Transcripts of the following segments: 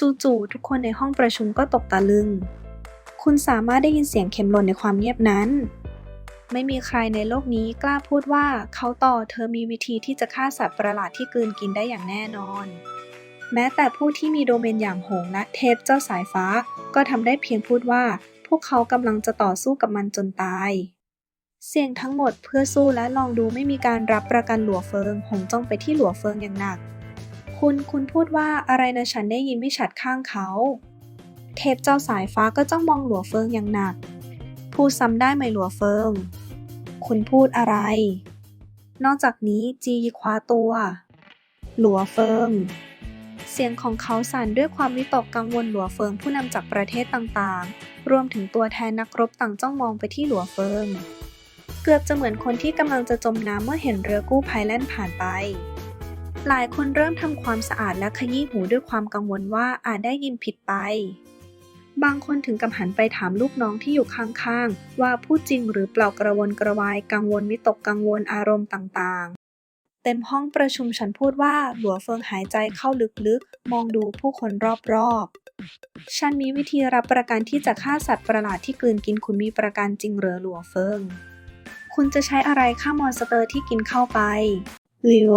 จู่ๆทุกคนในห้องประชุมก็ตกตะลึง คุณสามารถได้ยินเสียงเข็มหล่นในความเงียบนั้น ไม่มีใครในโลกนี้กล้าพูดว่าเขาต่อเธอมีวิธีที่จะฆ่าสัตว์ประหลาดที่กลืนกินได้อย่างแน่นอน แม้แต่ผู้ที่มีโดเมนอย่างหงและเทพเจ้าสายฟ้า ก็ทำได้เพียงพูดว่า พวกเขากำลังจะต่อสู้กับมันจนตาย เสี่ยงทั้งหมดเพื่อสู้และลองดูไม่มีการรับประกันหลัวเฟิง หงจ้องไปที่หลัวเฟิงอย่างหนัก คุณคุณพูดว่าอะไรนะฉันได้ยินไม่ชัดข้างเขา เทพเจ้าสายฟ้าก็จ้องมองหลัวเฟิงอย่างหนัก พูดซ้ำได้ไหมหลัวเฟิง คุณพูดอะไร นอกจากนี้จีคว้าตัว หลัวเฟิง เสียงของเขาสั่นด้วยความวิตกกังวลหลัวเฟิงผู้นำจากประเทศต่างๆ รวมถึงตัวแทนนักรบต่างจ้องมองไปที่หลัวเฟิง เกือบจะเหมือนคนที่กำลังจะจมน้ำเมื่อเห็นเรือกู้ภัยแล่นผ่านไป หลายคนเริ่มทำความสะอาดและขยี้หูด้วยความกังวลว่าอาจได้ยินผิดไป บางคนถึงกับหันไปถามลูกน้องที่อยู่ข้างๆ ว่าพูดจริงหรือเปล่ากระวนกระวายกังวลวิตกกังวลอารมณ์ต่างๆ เต็มห้องประชุมฉันพูดว่าหลัวเฟิงหายใจเข้าลึกๆ มองดูผู้คนรอบๆ ฉันมีวิธีรับประกันที่จะฆ่าสัตว์ประหลาดที่กลืนกินคุณมีประกันจริงเหรือหลัวเฟิง คุณจะใช้อะไรฆ่ามอนสเตอร์ที่กินเข้าไปลีโอ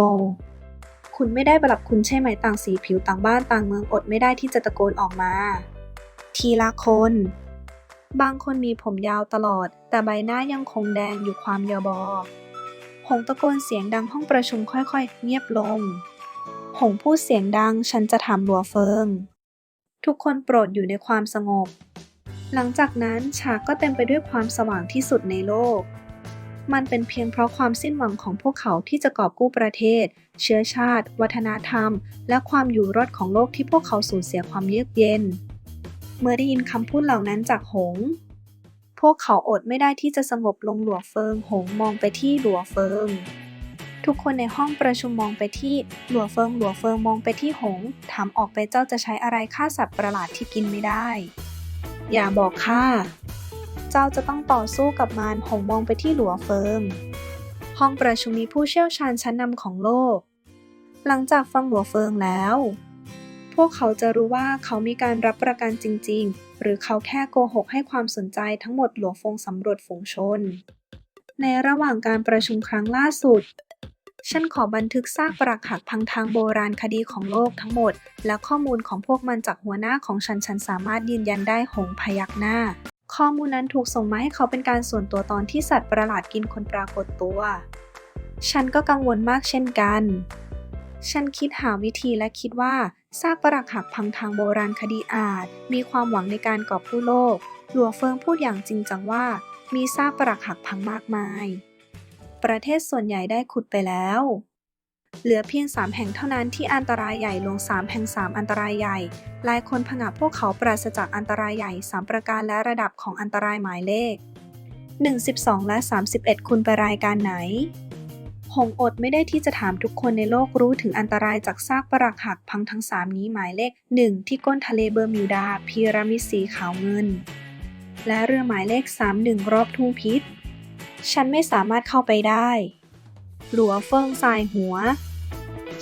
คุณไม่ได้ประหลับคุณใช่ไหมต่างสีผิวต่างบ้านต่างเมืองอดไม่ได้ที่จะตะโกนออกมา ทีละคน บางคนมีผมยาวตลอด แต่ใบหน้ายังคงแดงอยู่ความเยาบอหงตะโกนเสียงดังห้องประชุมค่อยๆ เงียบลง หงพูดเสียงดังฉันจะถามหลัวเฟิง ทุกคนโปรดอยู่ในความสงบ หลังจากนั้นฉากก็เต็มไปด้วยความสว่างที่สุดในโลก มันเป็นเพียงเพราะความสิ้นหวังของพวกเขาที่จะกอบกู้ประเทศ เชื้อชาติ วัฒนธรรม และความอยู่รอดของโลกที่พวกเขาสูญเสียความเยือกเย็น เมื่อได้ยินคำพูดเหล่านั้นจากหง พวกเขาอดไม่ได้ที่จะสงบลงหลัวเฟิง หงมองไปที่หลัวเฟิง ทุกคนในห้องประชุมมองไปที่หลัวเฟิง หลัวเฟิงมองไปที่หง ถามออกไปเจ้าจะใช้อะไรฆ่าสัตว์ประหลาดที่กินไม่ได้ อย่าบอกข้า เจ้าจะต้องต่อสู้กับมัน หงมองไปที่หลัวเฟิงห้องประชุมมีผู้เชี่ยวชาญชั้นนำของโลก หลังจากฟังหัวเฟิงแล้ว พวกเขาจะรู้ว่าเขามีการรับประกันจริง ๆ หรือเขาแค่โกหกให้ความสนใจทั้งหมดหลัวฟงสำรวจฝูงชน ในระหว่างการประชุมครั้งล่าสุด ฉันขอบันทึกซากปรักหักพังทางโบราณคดีของโลกทั้งหมด และข้อมูลของพวกมันจากหัวหน้าของฉันฉันสามารถยืนยันได้หงพยักหน้า ข้อมูลนั้นถูกส่งมาให้เขาเป็นการส่วนตัวตอนที่สัตว์ประหลาดกินคนปรากฏตัว ฉันก็กังวลมากเช่นกัน ฉันคิดหาวิธีและคิดว่าซากปรักหักพังทางโบราณคดีอาจ มีความหวังในการกอบกู้โลก หลัวเฟิงพูดอย่างจริงจังว่า มีซากปรักหักพังมากมาย ประเทศส่วนใหญ่ได้ขุดไปแล้ว เหลือเพียง3แห่งเท่านั้นที่อันตรายใหญ่ลง3แห่ง3อันตรายใหญ่ หลายคนผงาพวกเขาปราศจากอันตรายใหญ่3ประการและระดับของอันตรายหมายเลข 1 12 และ 31 คุณไปรายการไหน หงอดไม่ได้ที่จะถามทุกคนในโลกรู้ถึงอันตรายจากซากปรักหักพังทั้ง 3 นี้หมายเลข 1 ที่ก้นทะเลเบอร์มิวดาพีระมิดสีขาวเงิน และเรือหมายเลข 31 รอบทุ่งพิษ ฉันไม่สามารถเข้าไปได้ หลัวเฟิงสายหัว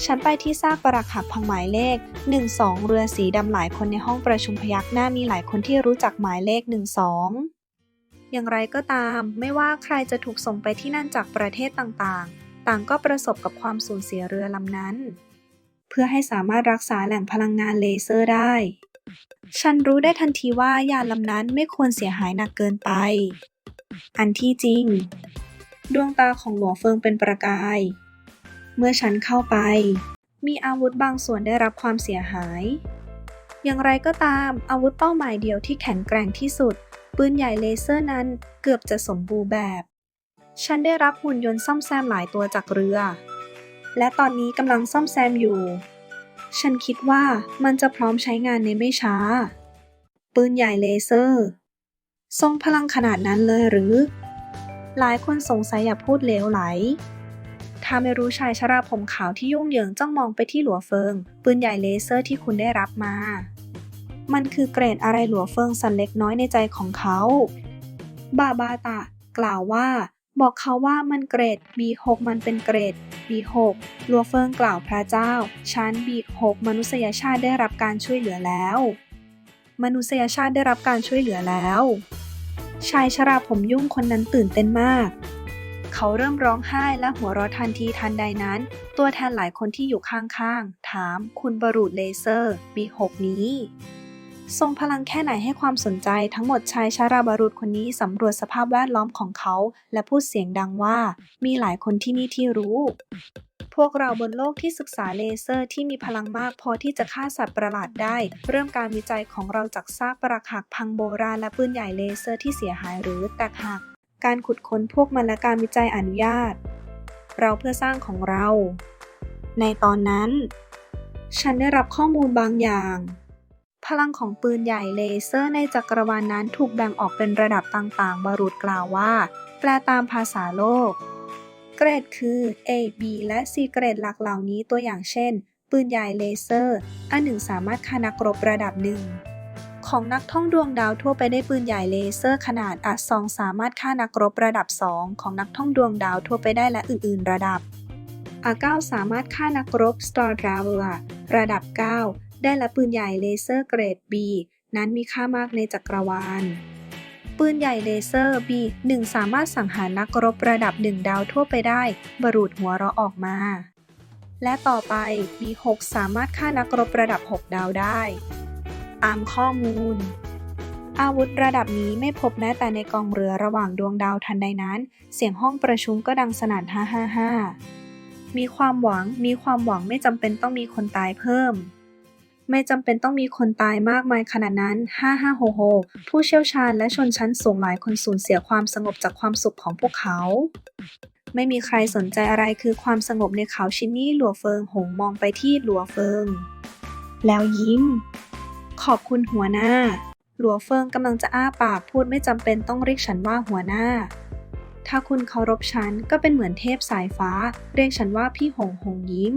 ฉันไปที่ซากปรักหักพังหมายเลข 12 เรือสีดำหลายคนในห้องประชุมพยักหน้ามีหลายคนที่รู้จักหมายเลข 12อย่างไรก็ตาม ไม่ว่าใครจะถูกส่งไปที่นั่นจากประเทศต่างๆ ต่างก็ประสบกับความสูญเสียเรือลำนั้น เพื่อให้สามารถรักษาแหล่งพลังงานเลเซอร์ได้ ฉันรู้ได้ทันทีว่ายานลำนั้นไม่ควรเสียหายหนักเกินไป อันที่จริง ดวงตาของหลวงเฟิงเป็นประกาย เมื่อฉันเข้าไป มีอาวุธบางส่วนได้รับความเสียหาย อย่างไรก็ตามอาวุธเป้าหมายเดียวที่แข็งแกร่งที่สุด ปืนใหญ่เลเซอร์นั้นเกือบจะสมบูรณ์แบบ ฉันได้รับหุ่นยนต์ซ่อมแซมหลายตัวจากเรือ และตอนนี้กำลังซ่อมแซมอยู่ ฉันคิดว่ามันจะพร้อมใช้งานในไม่ช้า ปืนใหญ่เลเซอร์ ทรงพลังขนาดนั้นเลยหรือ หลายคนสงสัยอย่าพูดเลวไหล ถ้าไม่รู้ชายชราผมขาวที่ยุ่งเหยิงจ้องมองไปที่หลัวเฟิง ปืนใหญ่เลเซอร์ที่คุณได้รับมา มันคือเกรดอะไรหลัวเฟิงสันเล็กน้อยในใจของเขา บาบาตะ กล่าวว่า บอกเขาว่ามันเกรด B6 มันเป็นเกรด B6 ลัวเฟิงกล่าวพระเจ้า ชั้น B6 มนุษยชาติได้รับการช่วยเหลือแล้ว มนุษยชาติได้รับการช่วยเหลือแล้ว ชายชราผมยุ่งคนนั้นตื่นเต้นมาก เขาเริ่มร้องไห้และหัวเราะทันทีทันใดนั้น ตัวแทนหลายคนที่อยู่ข้างๆ ถามคุณบรูดเลเซอร์ B6 นี้ ทรงพลังแค่ไหนให้ความสนใจทั้งหมดชายชาราบารุษคนนี้สำรวจสภาพแวดล้อมของเขา และพูดเสียงดังว่า มีหลายคนที่นี่ที่รู้ พวกเราบนโลกที่ศึกษาเลเซอร์ที่มีพลังมากพอที่จะฆ่าสัตว์ประหลาดได้ เริ่มการวิจัยของเราจากซากปรักหักพังโบราณและปืนใหญ่เลเซอร์ที่เสียหายหรือแตกหัก การขุดค้นพวกมันและการวิจัยอนุญาต เราเพื่อสร้างของเรา ในตอนนั้น ฉันได้รับข้อมูลบางอย่าง พลังของปืนใหญ่เลเซอร์ในจักรวาลนนั้นถูกแบ่งออกเป็นระดับต่างๆ บารุดกล่าวว่า แปลตามภาษาโลก เกรดคือ A B และ C เกรดหลักเหล่านี้ตัวอย่างเช่น ปืนใหญ่เลเซอร์ อันหนึ่งสามารถฆ่านักรบระดับหนึ่งของนักท่องดวงดาวทั่วไปได้ปืนใหญ่เลเซอร์ขนาดอัดซองสามารถฆ่านักรบระดับ 2 ของนักท่องดวงดาวทั่วไปได้และอื่น ๆ ระดับ R9 สามารถฆ่านักรบ Star Driver ระดับ 9 ได้และปืนใหญ่เลเซอร์เกรด B นั้นมีค่ามากในจักรวาล ปืนใหญ่เลเซอร์ B1 สามารถสังหารนักรบระดับ 1 ดาวทั่วไปได้ บรูดหัวเราะออกมา และต่อไป B6 สามารถฆ่านักรบระดับ 6 ดาวได้ ตามข้อมูล อาวุธระดับนี้ไม่พบแม้แต่ในกองเรือระหว่างดวงดาวทันใดนั้น เสียงห้องประชุมก็ดังสนั่น555มีความหวัง มีความหวังไม่จำเป็นต้องมีคนตายเพิ่ม ไม่จำเป็นต้องมีคนตายมากมายขนาดนั้น 5 5 6 6 ผู้เชี่ยวชาญและชนชั้นสูงหลายคนสูญเสียความสงบจากความสุขของพวกเขา ไม่มีใครสนใจอะไรคือความสงบในเขาชินนี่หลัวเฟิงหงมองไปที่หลัวเฟิง แล้วยิ้ม ขอบคุณหัวหน้า หลัวเฟิงกำลังจะอ้าปากพูดไม่จำเป็นต้องเรียกฉันว่าหัวหน้าถ้าคุณเคารพฉันก็เป็นเหมือนเทพสายฟ้า เรียกฉันว่าพี่หงหงยิ้ม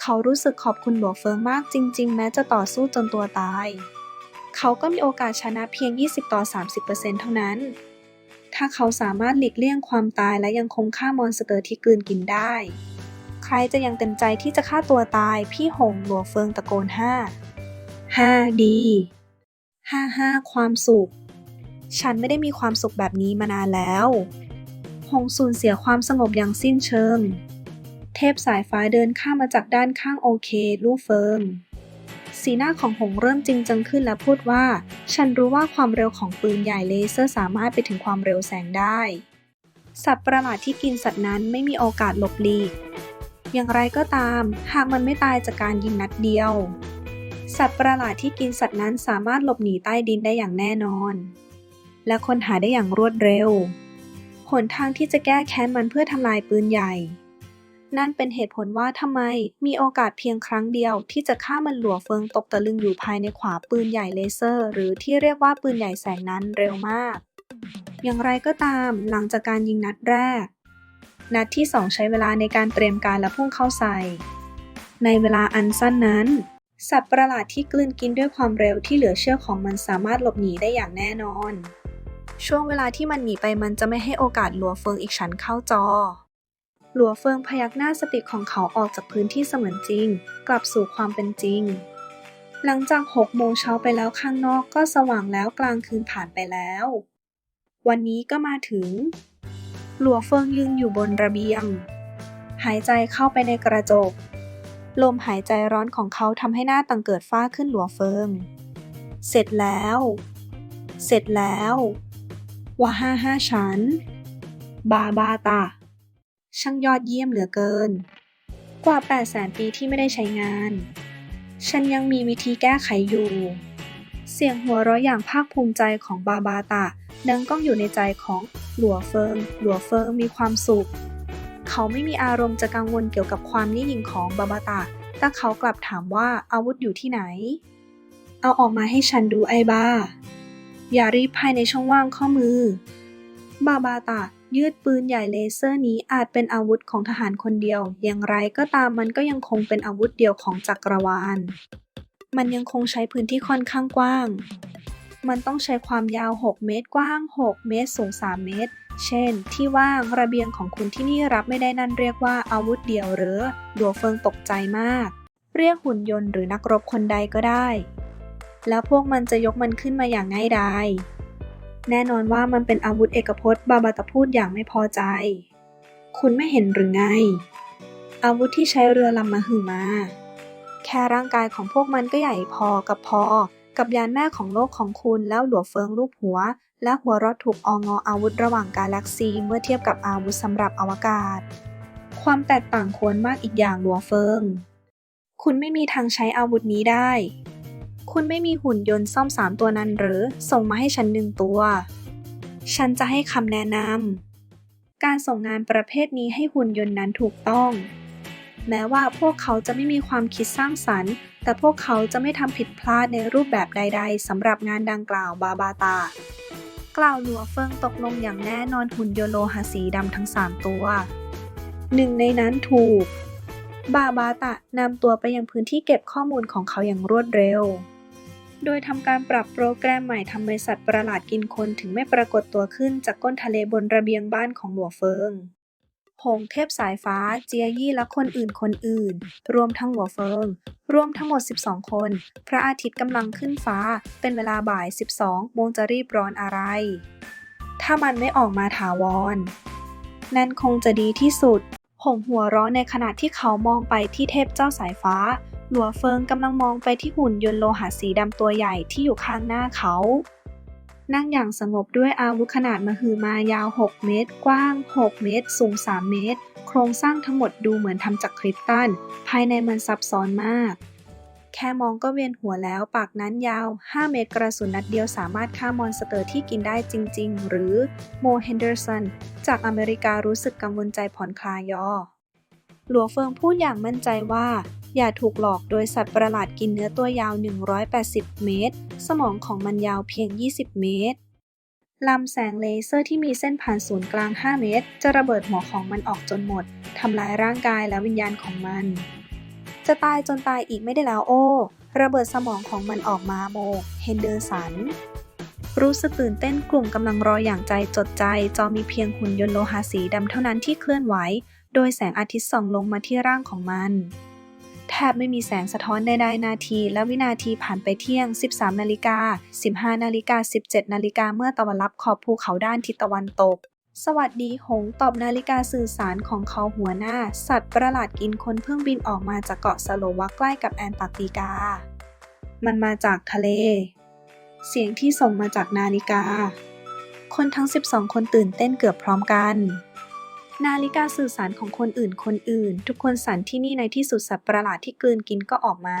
เขารู้สึกขอบคุณหลัวเฟิงมากจริง ๆ แม้จะต่อสู้จนตัวตาย เขาก็มีโอกาสชนะเพียง 20 ต่อ 30%เท่านั้น ถ้าเขาสามารถหลีกเลี่ยงความตายและยังคงฆ่ามอนสเตอร์ที่กลืนกินได้ ใครจะยังเต็มใจที่จะฆ่าตัวตาย พี่หงหลัวเฟิงตะโกนห้าห้าดีห้าห้าความสุข ฉันไม่ได้มีความสุขแบบนี้มานานแล้ว หงสูญเสียความสงบอย่างสิ้นเชิง เทพสายฟ้าเดินข้ามมาจากด้านข้างโอเคลู่เฟิงสีหน้าของหงเริ่มจริงจังขึ้นและพูดว่า ฉันรู้ว่าความเร็วของปืนใหญ่เลเซอร์สามารถไปถึงความเร็วแสงได้ สัตว์ประหลาดที่กินสัตว์นั้นไม่มีโอกาสหลบหลีก อย่างไรก็ตาม หากมันไม่ตายจากการยิงนัดเดียว สัตว์ประหลาดที่กินสัตว์นั้นสามารถหลบหนีใต้ดินได้อย่างแน่นอน และค้นหาได้อย่างรวดเร็วหนทางที่จะแก้แค้นมันเพื่อทำลายปืนใหญ่ นั่นเป็นเหตุผลว่าทำไมมีโอกาสเพียงครั้งเดียว ที่จะฆ่ามันหลัวเฟิงตกตะลึงอยู่ภายในขวาปืนใหญ่เลเซอร์ หรือที่เรียกว่าปืนใหญ่แสงนั้นเร็วมาก อย่างไรก็ตามหลังจากการยิงนัดแรก นัดที่สองใช้เวลาในการเตรียมการและพุ่งเข้าใส่ ในเวลาอันสั้นนั้น สัตว์ประหลาดที่กลืนกินด้วยความเร็วที่เหลือเชื่อของมันสามารถหลบหนีได้อย่างแน่นอน ช่วงเวลาที่มันหนีไปมันจะไม่ให้โอกาสหลัวเฟิงอีกชั้นเข้าจอ หลัวเฟิงพยักหน้าสติของเขาออกจากพื้นที่เสมือนจริง กลับสู่ความเป็นจริง หลังจากหกโมงเช้าไปแล้วข้างนอกก็สว่างแล้วกลางคืนผ่านไปแล้ว วันนี้ก็มาถึง หลัวเฟิงยืนอยู่บนระเบียง หายใจเข้าไปในกระจก ลมหายใจร้อนของเขาทำให้หน้าตังเกิดฝ้าขึ้นหลัวเฟิง เสร็จแล้ว เสร็จแล้วว่าห้าห้าชั้น บาบาตา ช่างยอดเยี่ยมเหลือเกิน กว่า8แสนปีที่ไม่ได้ใช้งาน ฉันยังมีวิธีแก้ไขอยู่ เสียงหัวเราะอย่างภาคภูมิใจของบาบาตาดังก้องอยู่ในใจของหลัวเฟิง หลัวเฟิงมีความสุข เขาไม่มีอารมณ์จะกังวลเกี่ยวกับความนิ่งหยิ่งของบาบาตาแต่เขากลับถามว่าอาวุธอยู่ที่ไหน เอาออกมาให้ฉันดูไอ้บ้า อย่ารีบภายในช่องว่างข้อมือ บาบาตา ยืดปืนใหญ่เลเซอร์นี้อาจเป็นอาวุธของทหารคนเดียว อย่างไรก็ตามมันก็ยังคงเป็นอาวุธเดียวของจักรวาล มันยังคงใช้พื้นที่ค่อนข้างกว้าง มันต้องใช้ความยาว 6 เมตร กว้าง 6 เมตร สูง 3 เมตร เช่น ที่ว่างระเบียงของคุณที่นี่รับไม่ได้นั่นเรียกว่าอาวุธเดียวหรือดัวเฟิงตกใจมาก เรียกหุ่นยนต์หรือนักรบคนใดก็ได้ แล้วพวกมันจะยกมันขึ้นมาอย่างง่ายดาย แน่นอนว่ามันเป็นอาวุธเอกพจน์ บาบาตะพูดอย่างไม่พอใจ คุณไม่เห็นหรือไง อาวุธที่ใช้เรือลำมาหือมา แค่ร่างกายของพวกมันก็ใหญ่พอกับพอ กับยานแม่ของโลกของคุณแล้วหลัวเฟิงรูปหัว และหัวรอดถูกองออาวุธระหว่างกาแล็กซีเมื่อเทียบกับอาวุธสำหรับอวกาศ ความแตกต่างควรมากอีกอย่างหลัวเฟิง คุณไม่มีทางใช้อาวุธนี้ได้ คุณไม่มีหุ่นยนต์ซ่อมสามตัวนั้นหรือ ส่งมาให้ฉันหนึ่งตัว ฉันจะให้คำแนะนำ การส่งงานประเภทนี้ให้หุ่นยนต์นั้นถูกต้อง แม้ว่าพวกเขาจะไม่มีความคิดสร้างสรรค์ แต่พวกเขาจะไม่ทำผิดพลาดในรูปแบบใด ๆสำหรับงานดังกล่าวบาบาตา กล่าวหลัวเฟิงตกลงอย่างแน่นอนหุ่นยนต์โลหะสีดำทั้ง3ตัว หนึ่งในนั้นถูกบาบาตะนำตัวไปยังพื้นที่เก็บข้อมูลของเขาอย่างรวดเร็ว โดยทำการปรับโปรแกรมใหม่ทำให้สัตว์ประหลาดกินคนถึงไม่ปรากฏตัวขึ้นจากก้นทะเลบนระเบียงบ้านของหลัวเฟิง หงเทพสายฟ้า เจียยี่และคนอื่นคนอื่น รวมทั้งหัวเฟิง รวมทั้งหมด 12 คน พระอาทิตย์กำลังขึ้นฟ้า เป็นเวลาบ่าย 12 โมงจะรีบร้อนอะไร ถ้ามันไม่ออกมาถาวร นั่นคงจะดีที่สุดหงหัวเราะในขณะที่เขามองไปที่เทพเจ้าสายฟ้า หลัวเฟิงกำลังมองไปที่หุ่นยนต์โลหะสีดำตัวใหญ่ที่อยู่ข้างหน้าเขา นั่งอย่างสงบด้วยอาวุธขนาดมหึมายาว 6 เมตร กว้าง 6 เมตร สูง 3 เมตร โครงสร้างทั้งหมดดูเหมือนทำจากคริสตัลภายในมันซับซ้อนมาก แค่มองก็เวียนหัวแล้ว ปากนั้นยาว 5 เมตรกระสุนนัดเดียวสามารถฆ่ามอนสเตอร์ที่กินได้จริง ๆ หรือโมเฮนเดอร์สันจากอเมริการู้สึกกังวลใจผ่อนคลายยอ หลัวเฟิงพูดอย่างมั่นใจว่า อย่าถูกหลอกโดยสัตว์ประหลาดกินเนื้อตัวยาว 180 เมตร สมองของมันยาวเพียง 20 เมตรลำแสงเลเซอร์ที่มีเส้นผ่านศูนย์กลาง 5 เมตร จะระเบิดหัวของมันออกจนหมด ทำลายร่างกายและวิญญาณของมัน จะตายจนตายอีกไม่ได้แล้วโอ้ ระเบิดสมองของมันออกมาโมเฮนเดอร์สัน รู้สึกตื่นเต้นกลุ่มกำลังรออย่างใจจดใจ จอมีเพียงหุ่นยนต์โลหะสีดำเท่านั้นที่เคลื่อนไหว ดยแสงอาทิตย์ส่องลงมาที่ร่างของมันแทบไม่มีแสงสะท้อนใดๆนาทีและวินาทีผ่านไปเที่ยง 13นาฬิกา15นาฬิกา17นาฬิกาเมื่อตะวันรับขอบภูเขาด้านทิศตะวันตก สวัสดีหงตอบนาฬิกาสื่อสารของเขาหัวหน้า สัตว์ประหลาดกินคนเพิ่งบินออกมาจากเกาะสโลวักใกล้กับแอนตาร์กติกา มันมาจากทะเล เสียงที่ส่งมาจากนาฬิกา คนทั้ง 12 คนตื่นเต้นเกือบพร้อมกัน นาฬิกาสื่อสารของคนอื่นคนอื่น ทุกคนสั่นที่นี่ในที่สุดสัตว์ประหลาดที่กลืนกินก็ออกมา